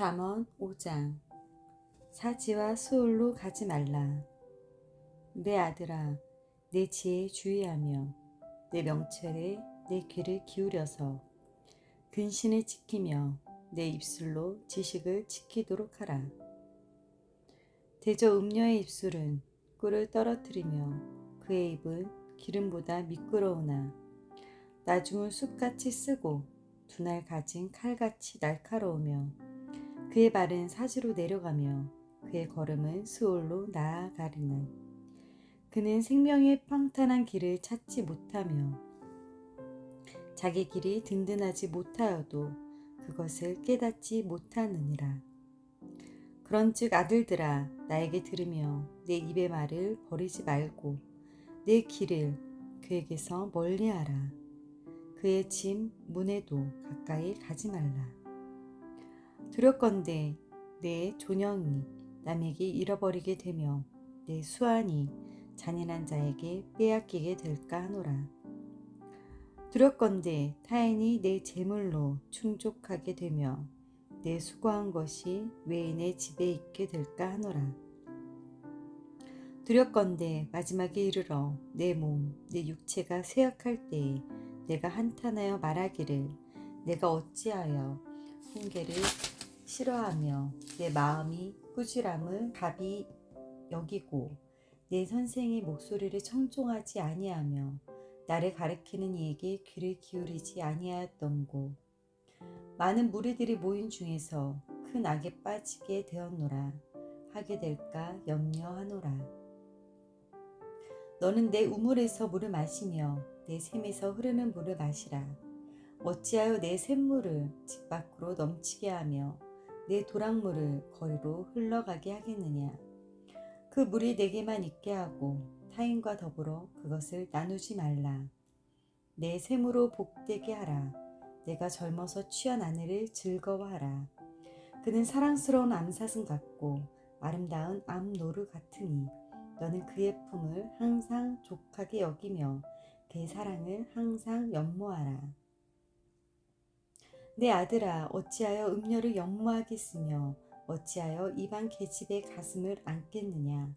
잠언 5장 사지와 수올로 가지 말라. 내 아들아, 내 지혜에 주의하며 내 명철에 내 귀를 기울여서 근신을 지키며 내 입술로 지식을 지키도록 하라. 대저 음녀의 입술은 꿀을 떨어뜨리며 그의 입은 기름보다 미끄러우나 나중은 숲같이 쓰고 두날 가진 칼같이 날카로우며 그의 발은 사지로 내려가며 그의 걸음은 수올로 나아가리는 그는 생명의 평탄한 길을 찾지 못하며 자기 길이 든든하지 못하여도 그것을 깨닫지 못하느니라. 그런즉 아들들아 나에게 들으며 내 입의 말을 버리지 말고 내 길을 그에게서 멀리하라. 그의 짐 문에도 가까이 가지 말라. 두렵건대 내 존영이 남에게 잃어버리게 되며 내 수완이 잔인한 자에게 빼앗기게 될까 하노라. 두렵건대 타인이 내 재물로 충족하게 되며 내 수고한 것이 외인의 집에 있게 될까 하노라. 두렵건대 마지막에 이르러 내 몸, 내 육체가 쇠약할 때에 내가 한탄하여 말하기를 내가 어찌하여 훈계를 싫어하며 내 마음이 꾸지람을 답이 여기고 내 선생의 목소리를 청종하지 아니하며 나를 가리키는 이에게 귀를 기울이지 아니하였던고. 많은 무리들이 모인 중에서 큰 악에 빠지게 되었노라. 하게 될까 염려하노라. 너는 내 우물에서 물을 마시며 내 샘에서 흐르는 물을 마시라. 어찌하여 내 샘물을 집 밖으로 넘치게 하며 내 도랑물을 거리로 흘러가게 하겠느냐. 그 물이 내게만 있게 하고 타인과 더불어 그것을 나누지 말라. 내 샘으로 복되게 하라. 내가 젊어서 취한 아내를 즐거워하라. 그는 사랑스러운 암사슴 같고 아름다운 암노루 같으니 너는 그의 품을 항상 족하게 여기며 그의 사랑을 항상 연모하라. 내 아들아 어찌하여 음녀를 연모하겠으며 어찌하여 이방 계집의 가슴을 안겠느냐?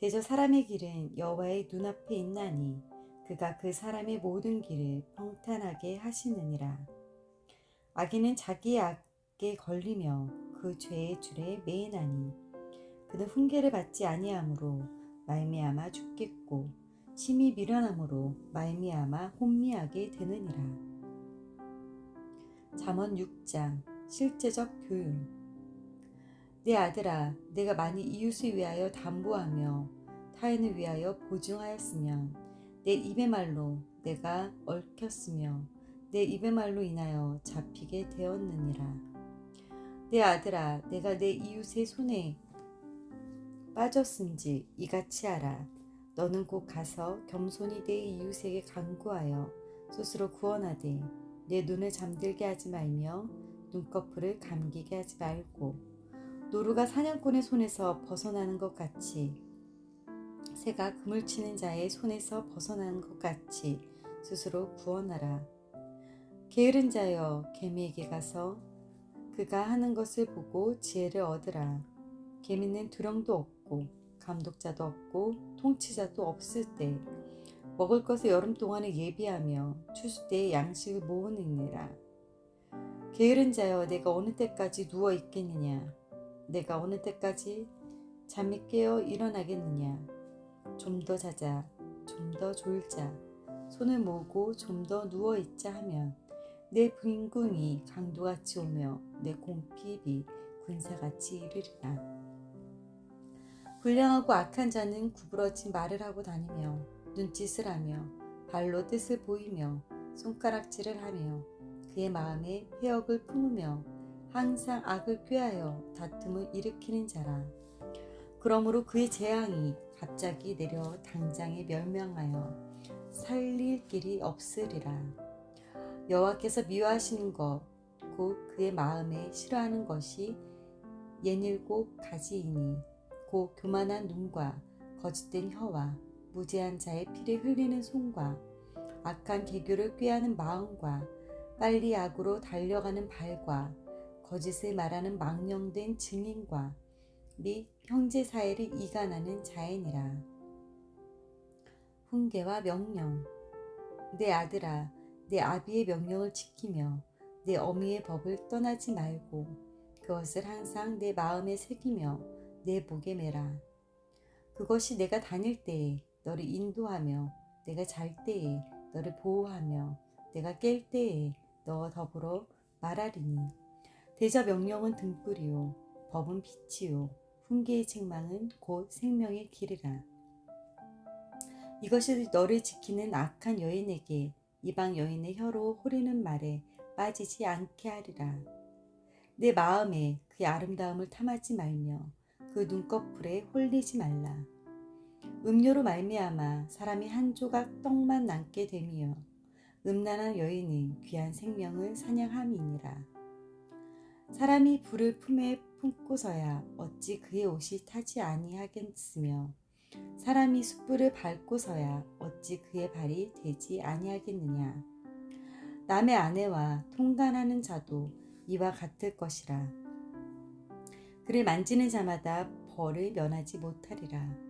대저 사람의 길은 여호와의 눈앞에 있나니 그가 그 사람의 모든 길을 평탄하게 하시느니라. 악인은 자기의 악에 걸리며 그 죄의 줄에 매이나니 그는 훈계를 받지 아니하므로 말미암아 죽겠고 심히 미련함으로 말미암아 혼미하게 되느니라 잠언 6장 실제적 교훈 내 아들아 내가 많이 이웃을 위하여 담보하며 타인을 위하여 보증하였으면 내 입의 말로 내가 얽혔으며 내 입의 말로 인하여 잡히게 되었느니라. 내 아들아 내가 내 이웃의 손에 빠졌은지 이같이 하라. 너는 곧 가서 겸손히 내 이웃에게 간구하여 스스로 구원하되 내 눈을 잠들게 하지 말며 눈꺼풀을 감기게 하지 말고 노루가 사냥꾼의 손에서 벗어나는 것 같이 새가 그물 치는 자의 손에서 벗어나는 것 같이 스스로 구원하라. 게으른 자여 개미에게 가서 그가 하는 것을 보고 지혜를 얻으라. 개미는 두령도 없고 감독자도 없고 통치자도 없을 때 먹을 것을 여름 동안에 예비하며 추수 때에 양식을 모으느니라. 게으른 자여 내가 어느 때까지 누워 있겠느냐? 내가 어느 때까지 잠이 깨어 일어나겠느냐? 좀 더 자자, 좀 더 졸자, 손을 모으고 좀 더 누워 있자 하면 내 빈궁이 강도같이 오며 내 공핍이 군사같이 이르리라. 불량하고 악한 자는 구부러진 말을 하고 다니며 눈짓을 하며 발로 뜻을 보이며 손가락질을 하며 그의 마음에 폐역을 품으며 항상 악을 꾀하여 다툼을 일으키는 자라. 그러므로 그의 재앙이 갑자기 내려 당장에 멸명하여 살릴 길이 없으리라. 여호와께서 미워하시는 것, 곧 그의 마음에 싫어하는 것이 예닐곱 가지이니 곧 교만한 눈과 거짓된 혀와 무죄한 자의 피를 흘리는 손과 악한 개교를 꾀하는 마음과 빨리 악으로 달려가는 발과 거짓을 말하는 망령된 증인과 및 형제 사이를 이간하는 자이니라. 훈계와 명령 내 아들아 내 아비의 명령을 지키며 내 어미의 법을 떠나지 말고 그것을 항상 내 마음에 새기며 내 목에 매라. 그것이 내가 다닐 때에 너를 인도하며 내가 잘 때에 너를 보호하며 내가 깰 때에 너와 더불어 말하리니 대저 명령은 등불이요 법은 빛이요 훈계의 책망은 곧 생명의 길이라. 이것이 너를 지키는 악한 여인에게 이방 여인의 혀로 호리는 말에 빠지지 않게 하리라. 내 마음에 그의 아름다움을 탐하지 말며 그 눈꺼풀에 홀리지 말라. 음료로 말미암아 사람이 한 조각 떡만 남게 되며 음란한 여인은 귀한 생명을 사냥함이니라. 사람이 불을 품에 품고서야 어찌 그의 옷이 타지 아니하겠으며 사람이 숯불을 밟고서야 어찌 그의 발이 되지 아니하겠느냐. 남의 아내와 통간하는 자도 이와 같을 것이라. 그를 만지는 자마다 벌을 면하지 못하리라.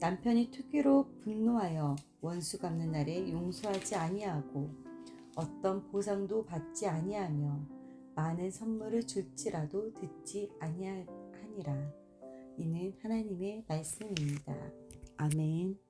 남편이 투기로 분노하여 원수 갚는 날에 용서하지 아니하고 어떤 보상도 받지 아니하며 많은 선물을 줄지라도 듣지 아니하니라. 이는 하나님의 말씀입니다. 아멘.